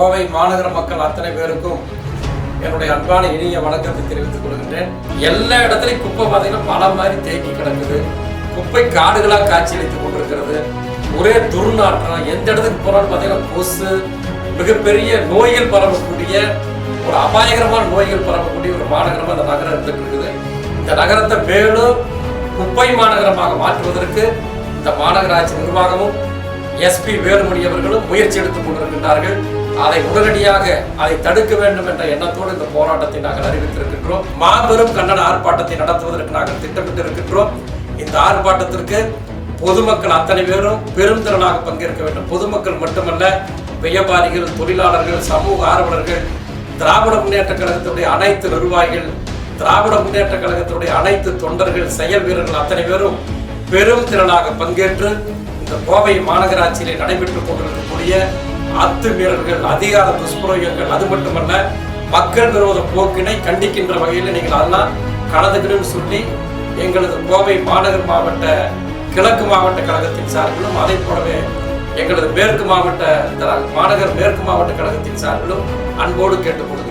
கோவை மாநகர மக்கள் அத்தனை பேருக்கும் என்னுடைய அன்பான இனிய வணக்கத்தை தெரிவித்துக் கொள்கின்றேன். எல்லா இடத்துலையும் குப்பை பார்த்தீங்கன்னா பல மாதிரி தேக்கி கிடக்குது. குப்பை காடுகளாக காட்சியளித்துக் கொண்டிருக்கிறது. ஒரே துர்நாற்றம் எந்த இடத்துக்கு போனாலும் பார்த்தீங்கன்னா கொசு மிகப்பெரிய நோய்கள் பரவக்கூடிய ஒரு அபாயகரமான நோய்கள் பரவக்கூடிய ஒரு மாநகரமாக இந்த நகரம் இருந்துட்டு இருக்குது. இந்த நகரத்தை மேலும் குப்பை மாநகரமாக மாற்றுவதற்கு இந்த மாநகராட்சி நிர்வாகமும் எஸ்பி வேலுமணி அவர்களும் முயற்சி எடுத்துக் கொண்டிருக்கின்றார்கள். அதை உடனடியாக அதை தடுக்க வேண்டும் என்ற எண்ணத்தோடு இந்த போராட்டத்தை நாங்கள் அறிவித்திருக்கின்றோம். மாபெரும் கண்டன ஆர்ப்பாட்டத்தை நடத்துவதற்கு நாங்கள் திட்டமிட்டு இருக்கின்றோம் இந்த ஆர்ப்பாட்டத்திற்கு பொதுமக்கள் அத்தனை பேரும் பெருந்திரளாக பங்கேற்க வேண்டும். பொதுமக்கள் மட்டுமல்ல வியாபாரிகள் தொழிலாளர்கள் சமூக ஆர்வலர்கள் திராவிட முன்னேற்ற கழகத்துடைய அனைத்து நிர்வாகிகள் திராவிட முன்னேற்ற கழகத்துடைய அனைத்து தொண்டர்கள் செயல் வீரர்கள் அத்தனை பேரும் பெரும் திறனாக பங்கேற்று இந்த கோவை மாநகராட்சியிலே நடைபெற்றுக் கொண்டிருக்கக்கூடிய அத்துமீறல்கள் அதிகார துஷ்பிரயோகங்கள். அது மட்டுமல்ல மக்கள் விரோத போக்கினை கண்டிக்கின்ற வகையில் நீங்கள் அதெல்லாம் கலந்துக்கணும்னு சொல்லி எங்களது கோவை மாநகர் மாவட்ட கிழக்கு மாவட்ட கழகத்தின் சார்பிலும் அதை போலவே எங்களது மேற்கு மாவட்ட மாநகர் மேற்கு மாவட்ட கழகத்தின் சார்பிலும் அன்போடு கேட்டுக்கொள்கிறேன்